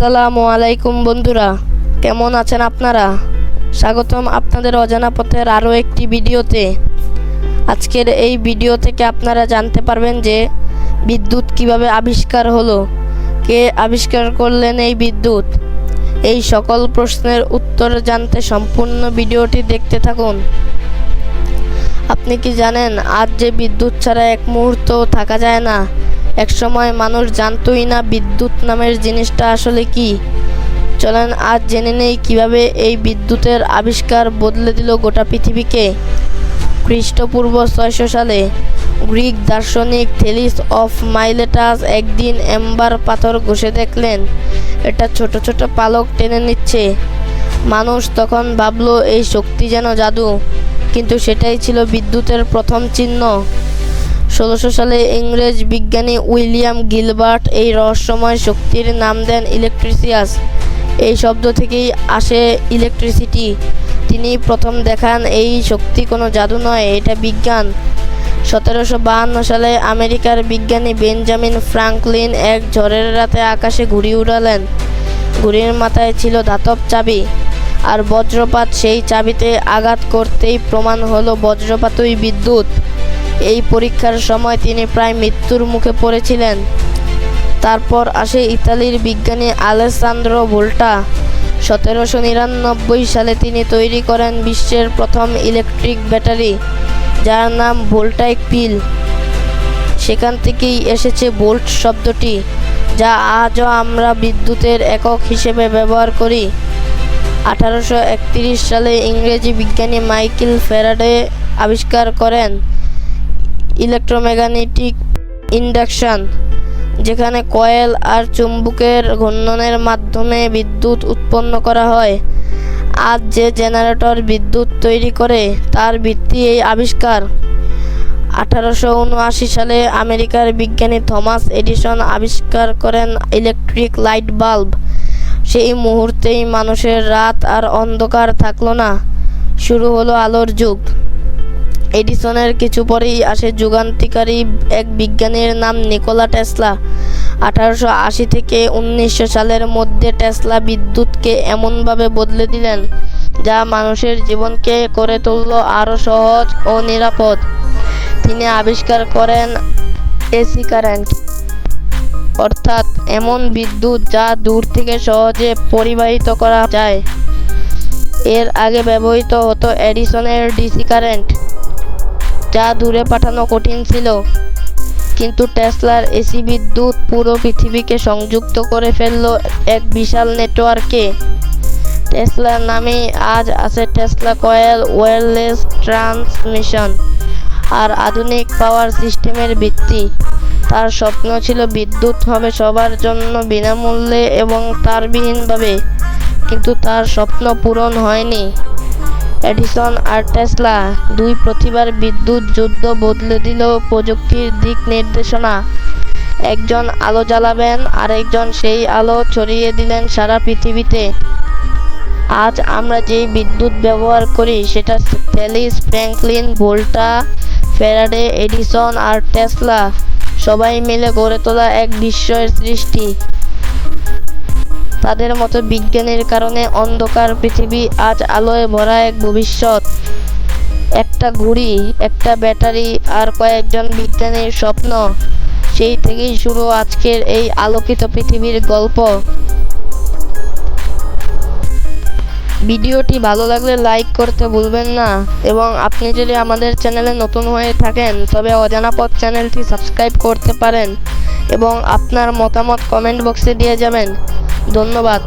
আসসালামু আলাইকুম বন্ধুরা। কেমন আছেন আপনারা? স্বাগতম আপনাদের অজানা পথের আরও একটি ভিডিওতে। আজকের এই ভিডিও থেকে আপনারা জানতে পারবেন যে বিদ্যুৎ কীভাবে আবিষ্কার হলো, কে আবিষ্কার করলেন এই বিদ্যুৎ। এই সকল প্রশ্নের উত্তর জানতে সম্পূর্ণ ভিডিওটি দেখতে থাকুন। আপনি কি জানেন, আজ যে বিদ্যুৎ ছাড়া এক মুহূর্ত থাকা যায় না? একসময় মানুষ জানতই না বিদ্যুৎ নামের জিনিসটা আসলে কি। চলেন আজ জেনে নেই কীভাবে এই বিদ্যুতের আবিষ্কার বদলে দিল গোটা পৃথিবীকে। খ্রিস্টপূর্ব ছয়শো সালে গ্রিক দার্শনিক থেলিস অফ মাইলেটাস একদিন এম্বার পাথর ঘষে দেখলেন, এটা ছোট ছোট পালক টেনে নিচ্ছে। মানুষ তখন ভাবলো, এই শক্তি যেন জাদু, কিন্তু সেটাই ছিল বিদ্যুতের প্রথম চিহ্ন। ষোলোশো সালে ইংরেজ বিজ্ঞানী উইলিয়াম গিলবার্ট এই রহস্যময় শক্তির নাম দেন ইলেকট্রিসিয়াস। এই শব্দ থেকেই আসে ইলেকট্রিসিটি। তিনি প্রথম দেখান এই শক্তি কোনো জাদু নয়, এটা বিজ্ঞান। সতেরোশো বাহান্ন সালে আমেরিকার বিজ্ঞানী বেঞ্জামিন ফ্রাঙ্কলিন এক ঝড়ের রাতে আকাশে ঘুড়ি উড়ালেন। ঘুড়ির মাথায় ছিল ধাতব চাবি, আর বজ্রপাত সেই চাবিতে আঘাত করতেই প্রমাণ হলো বজ্রপাতই বিদ্যুৎ। এই পরীক্ষার সময় তিনি প্রায় মৃত্যুর মুখে পড়েছিলেন। তারপর আসে ইতালির বিজ্ঞানী আলেসান্দ্রো ভোল্টা। সতেরোশো নিরানব্বই সালে তিনি তৈরি করেন বিশ্বের প্রথম ইলেকট্রিক ব্যাটারি, যার নাম ভোল্টাইক পিল। সেখান থেকেই এসেছে ভোল্ট শব্দটি, যা আজও আমরা বিদ্যুতের একক হিসেবে ব্যবহার করি। আঠারোশো একত্রিশ সালে ইংরেজি বিজ্ঞানী মাইকেল ফ্যারাডে আবিষ্কার করেন ইলেকট্রোম্যাগনেটিক ইন্ডাকশান, যেখানে কয়েল আর চুম্বকের ঘূর্ণনের মাধ্যমে বিদ্যুৎ উৎপন্ন করা হয়। আজ যে জেনারেটর বিদ্যুৎ তৈরি করে, তার ভিত্তি এই আবিষ্কার। আঠারোশো উনআশি সালে আমেরিকার বিজ্ঞানী থমাস এডিসন আবিষ্কার করেন ইলেকট্রিক লাইট বাল্ব। সেই মুহূর্তেই মানুষের রাত আর অন্ধকার থাকল না। শুরু হলো আলোর যুগ। এডিসনের কিছু পরেই আসে যুগান্তিকারী এক বিজ্ঞানীর নাম নিকোলা টেসলা। আঠারোশো আশি থেকে উনিশশো সালের মধ্যে টেসলা বিদ্যুৎকে এমনভাবে বদলে দিলেন, যা মানুষের জীবনকে করে তুলল আরও সহজ ও নিরাপদ। তিনি আবিষ্কার করেন এসি কারেন্ট। অর্থাৎ এমন বিদ্যুৎ যা দূর থেকে সহজে পরিবাহিত করা যায়। এর আগে ব্যবহৃত হতো এডিসনের ডিসি কারেন্ট। যা দূরে পাঠানো কঠিন ছিল। কিন্তু টেসলার এসি বিদ্যুৎ পুরো পৃথিবীকে সংযুক্ত করে ফেলল এক বিশাল নেটওয়ার্কে। টেসলার নামেই আজ আছে টেসলা কয়েল ওয়্যারলেস ট্রান্সমিশন আর আধুনিক পাওয়ার সিস্টেমের ভিত্তি। তার স্বপ্ন ছিল বিদ্যুৎ হবে সবার জন্য বিনামূল্যে এবং তারবিহীনভাবে। কিন্তু তার স্বপ্ন পূরণ হয়নি। এডিসন আর টেসলা দুই প্রতিবার বিদ্যুৎ যুদ্ধ বদলে দিল প্রযুক্তির দিক নির্দেশনা। একজন আলো জ্বালাবেন, আরেকজন সেই আলো ছড়িয়ে দিলেন সারা পৃথিবীতে। আজ আমরা যেই বিদ্যুৎ ব্যবহার করি, সেটা Thales Franklin, Volta, Faraday, Edison আর টেসলা। সবাই মিলে গড়ে তোলা এক বিস্ময়ের সৃষ্টি। তাদের মতো বিজ্ঞানীর কারণে অন্ধকার পৃথিবী আজ আলোয় ভরা এক ভবিষ্যৎ। একটা ঘুড়ি, একটা ব্যাটারি আর কয়েকজন বিজ্ঞানীর স্বপ্ন। সেই থেকেই শুরু আজকের এই আলোকিত পৃথিবীর গল্প। ভিডিওটি ভালো লাগলে লাইক করতে ভুলবেন না এবং আপনি যদি আমাদের চ্যানেলে নতুন হয়ে থাকেন, তবে অজানা পথ চ্যানেলটি সাবস্ক্রাইব করতে পারেন এবং আপনার মতামত কমেন্ট বক্সে দিয়ে যাবেন। ধন্যবাদ।